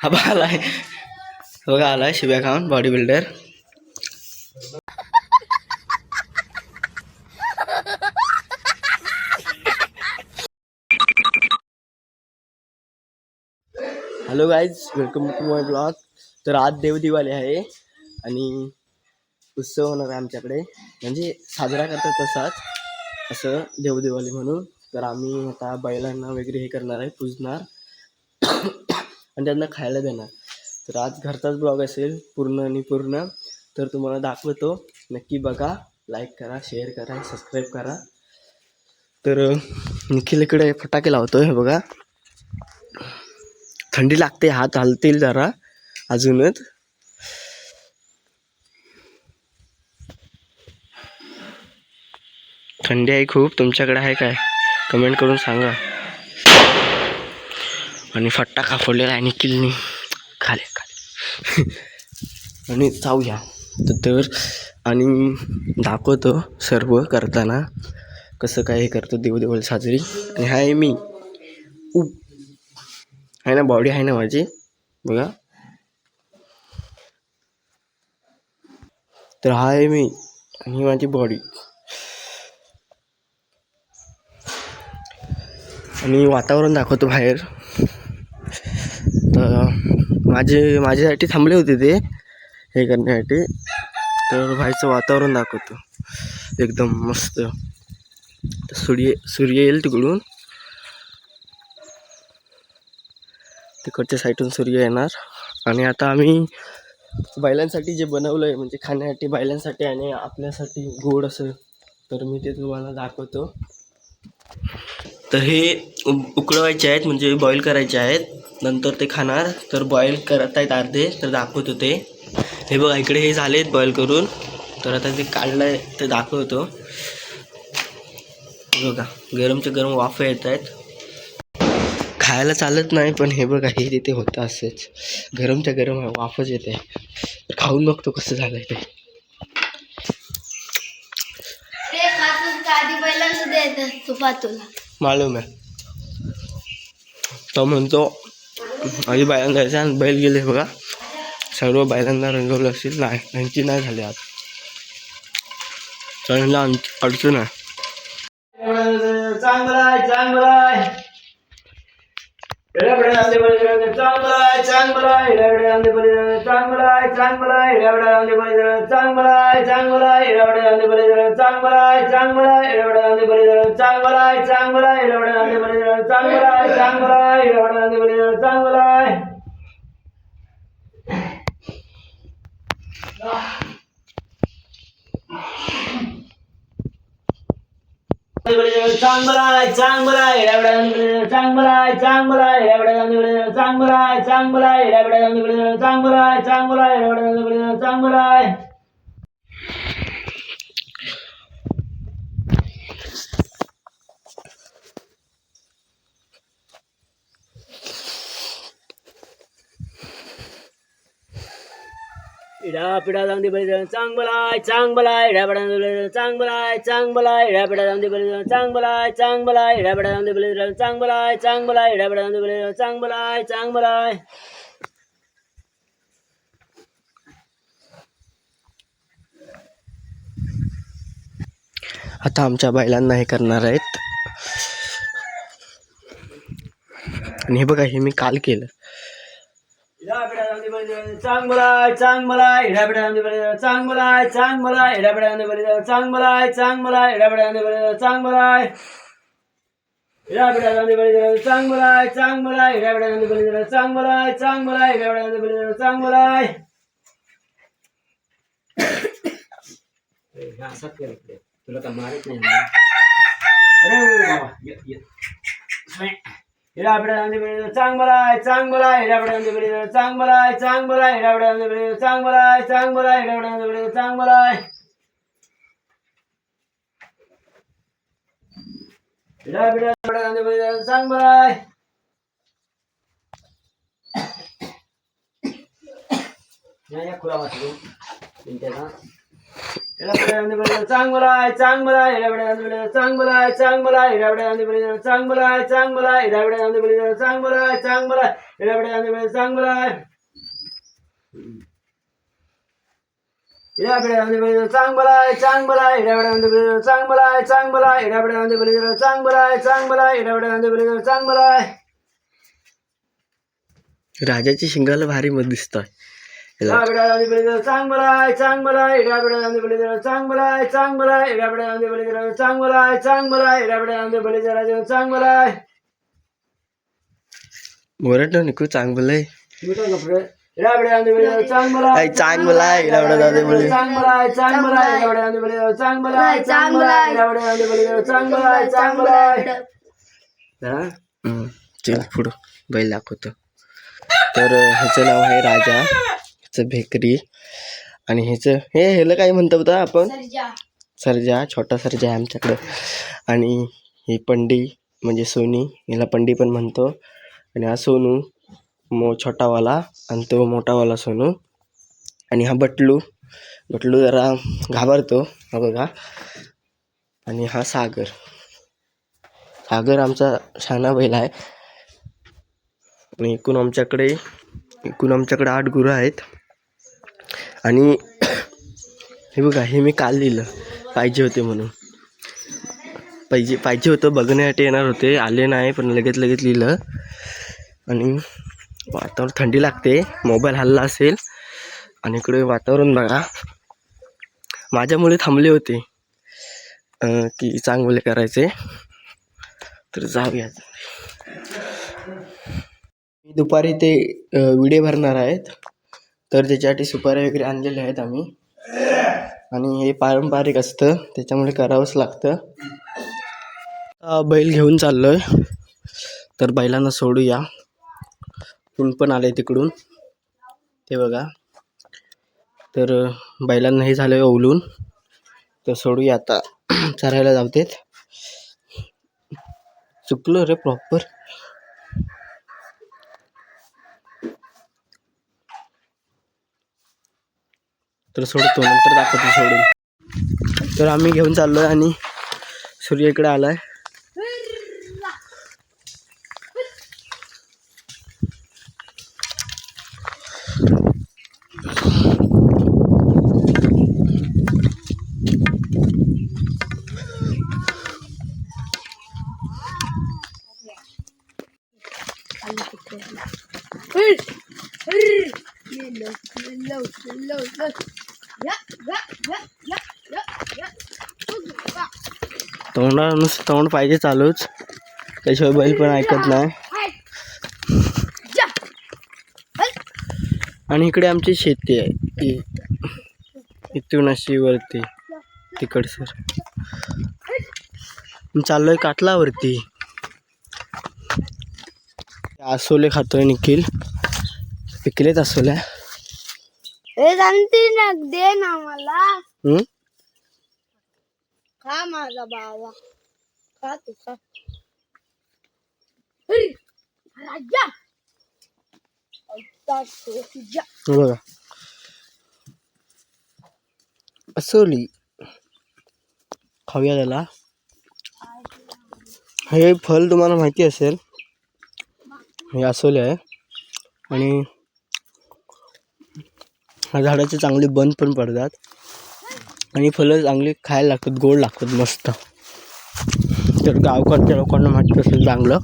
हा बघा आलाय बघा आलाय शिव्या खाऊन bodybuilder hello guys welcome to my blog तर आज देवदिवाळी आहे आणि उत्सव होणार आहे आमच्याकडे. म्हणजे साजरा करतात तसाच असं देवदिवाळी म्हणून. तर आम्ही आता बैलांना वगैरे हे करणार आहे पूजणार. आणि त्यांना खायला देणार. तर आज घरचाच ब्लॉग असेल पूर्ण आणि पूर्ण. तर तुम्हाला दाखवतो. नक्की बघा लाईक करा शेअर करा सबस्क्राईब करा. तर निखिल इकडे फटाके लावतो हे बघा. थंडी लागते हात हलतील जरा अजूनच. थंडी आहे खूप तुमच्याकडे आहे काय? कमेंट करून सांगा. आणि फटाका फोडलेला आहे किल्ली खाले. खाले आणि जाऊया. तर आणि दाखवतो सर्व करताना कसं काय हे करतो देवदेवल साजरी. आणि हाय आहे मी. उप आहे ना बॉडी आहे ना माझी. बघा. तर हा आहे मी आणि माझी बॉडी आणि वातावरण दाखवतो बाहेर. माझे माझ्यासाठी थांबले होते ते हे करण्यासाठी. तर बाहेरचं वातावरण दाखवतो. एकदम मस्त. सूर्य सूर्य येईल तिकडून. तिकडच्या साईडून सूर्य येणार. आणि आता आम्ही बैलांसाठी जे बनवलं आहे म्हणजे खाण्यासाठी बैलांसाठी आणि आपल्यासाठी गोड असं तर मी ते तुम्हाला दाखवतो. तर हे उकळवायचे आहेत म्हणजे बॉईल करायचे आहेत. नंतर ते खाणार. तर बॉईल करत आहेत अर्धे तर दाखवतो ते. हे बघा इकडे हे झाले आहेत बॉईल करून. तर आता ते काढलं आहे ते दाखवतो. बघा गरमच्या गरम वाफ येत आहेत. खायला चालत नाही पण हे बघा हे तिथे होतं असंच. गरमच्या गरम वाफच येते. तर खाऊन बघतो कसं झालंय ते. मालूम आहे. तो म्हणतो आधी बायलांना जायचं आणि बैल गेले बघा. सर्व बायलांना रंगवलं असेल. नाही त्यांची नाही झाली आज. त्यांना अडचण आहे. चांगला आहे बळी चांगला चांगला आहे. एवढ्या बळी चांगला चांगला आहे. एवढ्या बळी चांगला चांगला आहे. एवढ्या बळी चांगला चांगला आहे. एवढ्या बळी चांगला चांगला चांगला बळी चांगला आहे चांगला आहे चांगला आहे एवढ्या चांगला आहे चांगला चांगला आहे चांगला आहे एवढ्या चांगला आहे आहे एवढ्या चांगला इडा पिडा जाऊन दे बळी चांगला आहे चांगला आहे इडा पिडा जाऊन दे चांगला बलाय चांगला आहे इडा पिडा जाऊन दे बळी चांगला आहे चांगला आहे इडा पिडा जाऊन दे बळी चांगला आहे चांगला आहे इडा पिडा जाऊन दे बळी आहे चांगला आहे आता आमच्या बैलांना हे करणार आहेत. आणि हे बघा हे मी काल केलं. इडा पिडा जाऊन दे बळी चांगला आहे चांगला आहे इडा पिडा जाऊन दे बळी चांगला आहे चांगला आहे इडा पिडा जाऊन दे बळी चांगला आहे चांगला आहे इडा पिडा जाऊन दे बळी चांगला आहे इडा पिडा जाऊन दे बळी चांगला आहे चांगला आहे इडा पिडा जाऊन दे बळी चांगला आहे चांगला आहे इडा पिडा जाऊन दे बळी चांगला आहे ए, असं कर इकडे. तुला का मारत नाही ना? अरे बाबा, ये, ये. स्मॅ. हिरापड्या गांधी बिडी चांगला आहे चांगला आहे हिरापड्या गांधी बिडी चांगला आहे चांगला आहे हिरापड्या गांधी बिडी चांगला आहे चांगला आहे हिरापड्या गांधी बिडी चांगला आहे हिरापड्या गांधी बिडी चांगला आहे या या खुला वाटलो त्यांच्या चांगला आहे चांगला आहे हिरावड्या आहे चांगला आहे हिरावड्या गांधी चांगला आहे चांगला आहे हिरावड्या गांधी चांगला आहे चांगला आहे चांग बोलाय इडापिडा चांग बोलाय चांग बोलाय इडापिडा चांग बोलाय चांग बोलाय इडापिडा चांग चांग चांग राजाची शिंगाला भारी मत दिसतोय. चांग बोलाय चांग बोलाय बैल चांग बोलाय चांग बोलाय इडापिडा गांधी बैल चांग बोलाय चांग बोलाय इडापिडा गांधी बैल चांग बोलाय ओरडलो निकू चांग बोलाय चांग बोलाय. चांग बोलाय चांग बोलाय इडापिडा गांधी बैल चांग बोलाय चांग बोलाय इडापिडा गांधी बैल चांग बोलाय चांग बोलाय हा? हम्म, चल पुढं. बैल दाखवतो. तर ह्याचं नाव आहे राजा. ह्याचं भेकरी आणि ह्याचं हे ह्याला काय म्हणतो होता आपण? सर्जा. सर्जा छोटा सर्जा आहे आमच्याकडे. आणि ही पंडी म्हणजे सोनी हिला पंडी पण म्हणतो. आणि हा सोनू मो छोटावाला आणि तो मोठावाला सोनू. आणि हा बटलू बटलू जरा घाबरतो हा बघा. आणि हा सागर. सागर आमचा शहाणा बैल आहे. आणि एकूण आमच्याकडे एकूण आमच्याकडे आठ गुरं आहेत. आणि हे बघा हे मी काल लिहिलं. पाहिजे होते म्हणून. पाहिजे पाहिजे होतं बघण्यासाठी येणार होते. आले नाही पण लगेच लगेच लिहिलं. आणि वातावरण थंडी लागते. मोबाईल हल्ला असेल. आणि इकडे वातावरण बघा. माझ्यामुळे थांबले होते. की चांगले करायचे. तर जाऊया. मी दुपारी ते विडे भरणार आहेत. तर त्याच्यासाठी सुपाऱ्या वगैरे आणलेल्या आहेत आम्ही. आणि हे पारंपरिक असतं त्याच्यामुळे करावंच लागतं. बैल घेऊन चाललो आहे तर बैलांना सोडूया. ऊन पण आले तिकडून. ते बघा. तर बैलांना हे झालं ओवलून. तर सोडूया आता. चरायला जावतेत चुकलो रे प्रॉपर तर सोडतो नंतर दाखवतो सोडून. तर आम्ही घेऊन चाललो आहे आणि सूर्य इकडे आला आहे तोंडा नुसतं तोंड पाहिजे चालूच. त्याशिवाय बैल पण ऐकत नाही. आणि इकडे आमची शेती आहे. इथून अशी वरती तिकड सर चाललोय काटलावरती. आसोले खातोय निखिल. पिकलेत आसोल्या. दे ना मला. हम्म? खा माझा बाबा. खा तू खा. हे बघा. असोली. खाऊया त्याला. हे फल तुम्हाला माहिती असेल. हे असोले आहे. आणि झाडाचे चांगले बंद पण पडतात. आणि फलं चांगली खायला लागतात गोड लागतात मस्त. तर गावकडच्या लोकांना माहिती असेल चांगलं.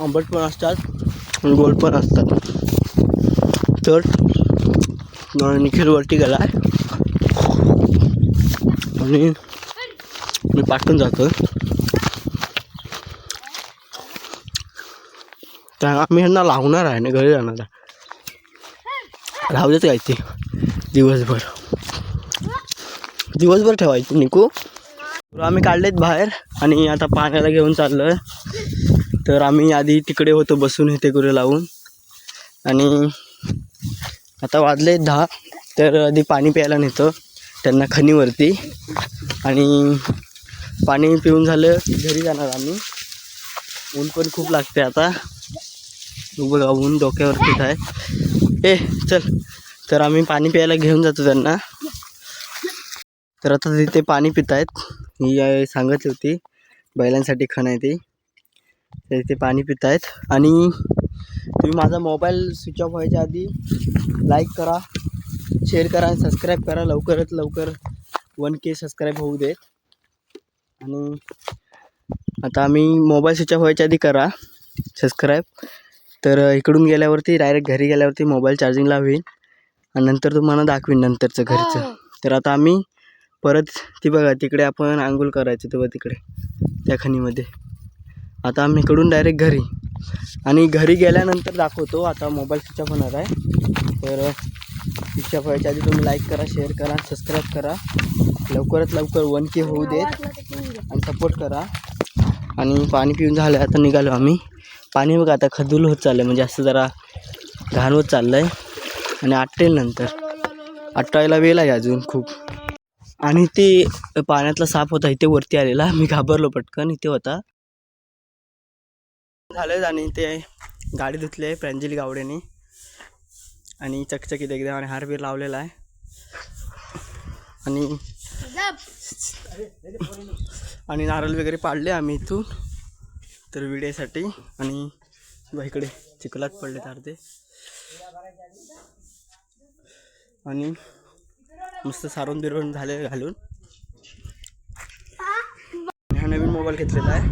आंबट पण असतात आणि गोड पण असतात. तर निखिलवरती गेला आहे आणि मी पाठवून जातो तर आम्ही ह्यांना लावणार आहे ना घरी जाणार आहे. राहू काय ते? दिवसभर. दिवसभर ठेवायचं निकू. तर आम्ही काढलेत बाहेर आणि आता पाण्याला घेऊन चाललो आहे तर आम्ही आधी तिकडे होतो बसून इथे कुरे लावून. आणि आता वाजले दहा. तर आधी पाणी प्यायला नेतो. त्यांना खनीवरती आणि पाणी पिऊन झालं घरी जाणार आम्ही. ऊन पण खूप लागते आता. बघा ऊन डोक्यावरतीच आहे. ए चल. तर आम्ही पाणी प्यायला घेऊन जातो त्यांना. तर आता तिथे पाणी पित आहेत. मी सांगत होती बैलांसाठी खण आहे ती. तर इथे पाणी पित आहेत. आणि तुम्ही माझा मोबाईल स्विच ऑफ व्हायच्या आधी लाईक करा शेअर करा आणि सबस्क्राईब करा. लवकरात लवकर वन के सबस्क्राईब होऊ देत. आणि आता आम्ही मोबाईल स्विच ऑफ व्हायच्या आधी करा सबस्क्राईब तर इकडून गेल्यावरती डायरेक्ट घरी गेल्यावरती मोबाईल चार्जिंगला होईल. आणि नंतर तुम्हाला दाखवीन नंतरचं घरचं. तर आता आम्ही परत ती बघा तिकडे आपण आंघोळ करायचं तेव्हा तिकडे त्या खणीमध्ये. आता आम्ही इकडून डायरेक्ट घरी. आणि घरी गेल्यानंतर दाखवतो आता मोबाईल स्विच ऑफ होणार आहे. तर स्विच ऑफ व्हायच्या आधी तुम्ही लाईक करा शेअर करा सबस्क्राईब करा. लवकरात लवकर वन के होऊ देत. आणि सपोर्ट करा. आणि पाणी पिऊन झालं आता निघालो आम्ही. पाणी बघा आता खदूल होत चाललं आहे म्हणजे असं जरा घाण होत चाललं आहे आणि आटेल नंतर. आटायला वेळ आहे अजून खूप. आणि ते पाण्यातला साप होता इथे वरती आलेला. मी घाबरलो पटकन इथे होता. झालं आणि ते गाडी धुतली आहे प्रांजली गावडेने. आणि चकचकीत एकदम आणि हार बीर लावलेला आहे. आणि आणि नारळ वगैरे पाडले आम्ही इथून. तर विड्यासाठी आणि इकडे चिखलात पडले अर्धे आणि मस्त सारून बिरून झाले घालून. हा नवीन मोबाईल घेतलेला आहे.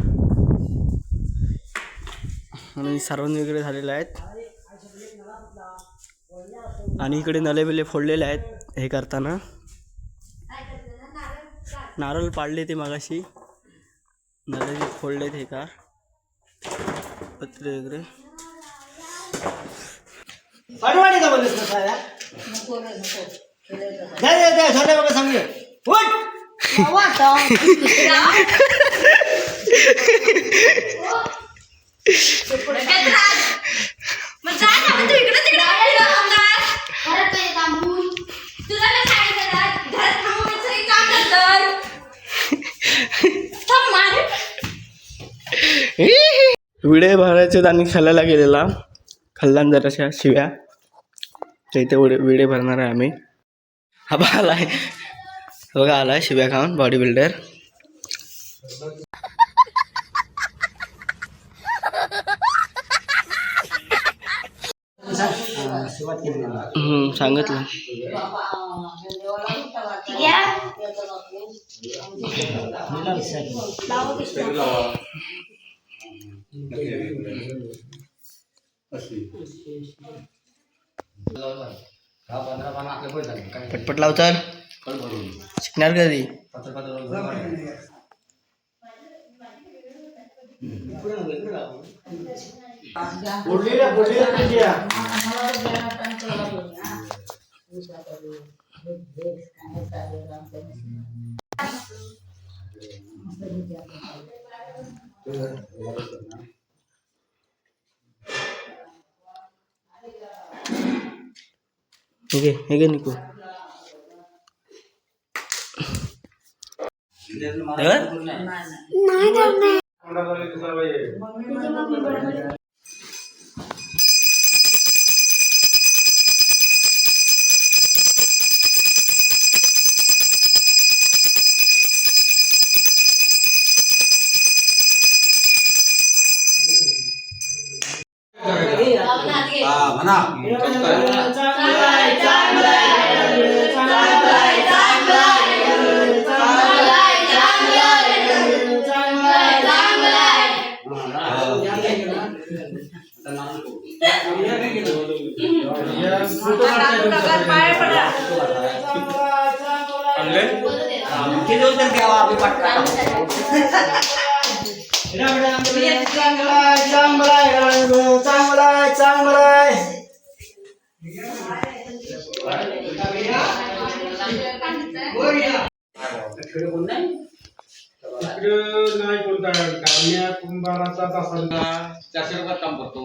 आणि सारवण वगैरे झालेले आहेत. आणि इकडे नले बिले फोडलेले आहेत हे करताना. नारळ पाडले ते मगाशी. नले फोडले हे का? पत्रे वगैरे. पाठवाडी का बोललीस ना साऱ्या? दे दे दे छोट्या बघा सांगे उठ! मग विडे भरायचे आणि खाल्याला गेलेला. खाल्लान जराशा शिव्या. तर इथे विडे विडे भरणार आहे आम्ही. हा बघा आला आहे. बघा आला आहे शिव्या खाऊन बॉडी बिल्डर सांगितलं. पटपट लाव चल शिकणार कधी Thank you. घे हे घे निकू. धर. चांगला आहे, चांगला आहे, चांगला आहे, चांगला आहे. तिकडं नाही कोणता गावण्या कुंभाराचा तासांना चारशे रुपयात काम करतो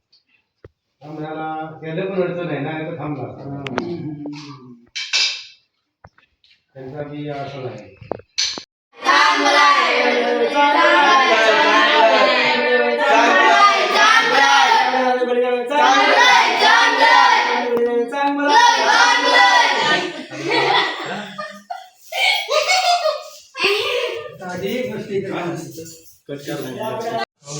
आम्हाला गेलं पण अडचण आहे ना तर थांबला. त्यांचा बी अडचण आहे.